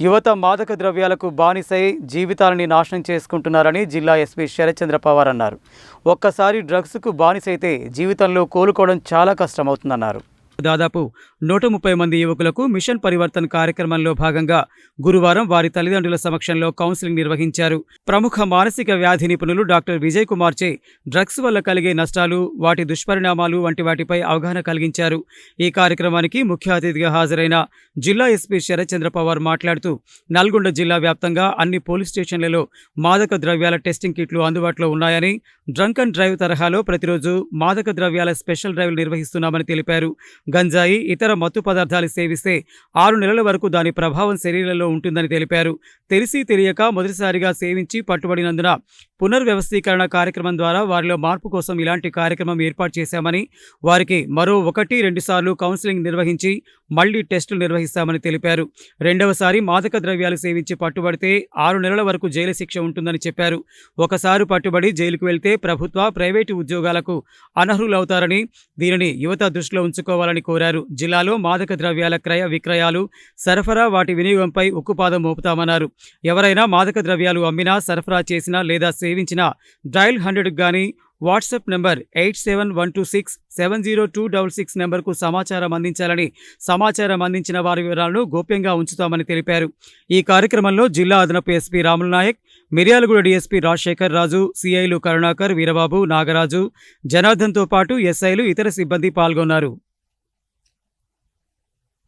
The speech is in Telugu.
యువత మాదక ద్రవ్యాలకు బానిసై జీవితాలని నాశనం చేసుకుంటున్నారని జిల్లా ఎస్పీ శరత్చంద్ర పవార్ అన్నారు. ఒక్కసారి డ్రగ్స్కు బానిసైతే జీవితంలో కోలుకోవడం చాలా కష్టమవుతుందన్నారు. దాదాపు నూట ముప్పై మంది యువకులకు మిషన్ పరివర్తన్ కార్యక్రమంలో భాగంగా గురువారం వారి తల్లిదండ్రుల సమక్షంలో కౌన్సిలింగ్ నిర్వహించారు. ప్రముఖ మానసిక వ్యాధి నిపుణులు డాక్టర్ విజయ్ కుమార్ చే డ్రగ్స్ వల్ల కలిగే నష్టాలు వాటి దుష్పరిణామాలు వంటి వాటిపై అవగాహన కలిగించారు. ఈ కార్యక్రమానికి ముఖ్య అతిథిగా హాజరైన జిల్లా ఎస్పీ శరత్చంద్ర పవార్ మాట్లాడుతూ నల్గొండ జిల్లా వ్యాప్తంగా అన్ని పోలీస్ స్టేషన్లలో మాదక ద్రవ్యాల టెస్టింగ్ కిట్లు అందుబాటులో ఉన్నాయని డ్రంక్ అండ్ డ్రైవ్ తరహాలో ప్రతిరోజు మాదక ద్రవ్యాల స్పెషల్ డ్రైవ్లు నిర్వహిస్తున్నామని తెలిపారు. గంజాయి ఇతర మత్తు పదార్థాలు సేవిస్తే ఆరు నెలల వరకు దాని ప్రభావం శరీరంలో ఉంటుందని తెలిపారు. తెలిసి తెలియక మొదటిసారిగా సేవించి పట్టుబడినందున పునర్వ్యవస్థీకరణ కార్యక్రమం ద్వారా వారిలో మార్పు కోసం ఇలాంటి కార్యక్రమం ఏర్పాటు చేశామని వారికి మరో ఒకటి రెండుసార్లు కౌన్సిలింగ్ నిర్వహించి మళ్ళీ టెస్టులు నిర్వహిస్తామని తెలిపారు. రెండవసారి మాదక ద్రవ్యాలు సేవించి పట్టుబడితే ఆరు నెలల వరకు జైలు శిక్ష ఉంటుందని చెప్పారు. ఒకసారి పట్టుబడి జైలుకు వెళ్తే ప్రభుత్వ ప్రైవేటు ఉద్యోగాలకు అనర్హులవుతారని దీనిని యువత దృష్టిలో ఉంచుకోవాలని కోరారు. జిల్లాలో మాదక ద్రవ్యాల క్రయ విక్రయాలు సరఫరా వాటి వినియోగంపై ఉక్కుపాదం మోపుతామన్నారు. ఎవరైనా మాదక ద్రవ్యాలు అమ్మినా సరఫరా చేసినా లేదా సేవించినా డ్రైల్ హండ్రెడ్కి గానీ WhatsApp number eight seven one two six seven zero two double six నెంబర్కు సమాచారం అందించాలని సమాచారం అందించిన వారి వివరాలను గోప్యంగా ఉంచుతామని తెలిపారు. ఈ కార్యక్రమంలో జిల్లా అదనపు ఎస్పీ రాములు నాయక్ మిర్యాలగూడ డీఎస్పీ రాజశేఖర్ రాజు సిఐలు కరుణాకర్ వీరబాబు నాగరాజు జనార్దన్తో పాటు ఎస్ఐలు ఇతర సిబ్బంది పాల్గొన్నారు.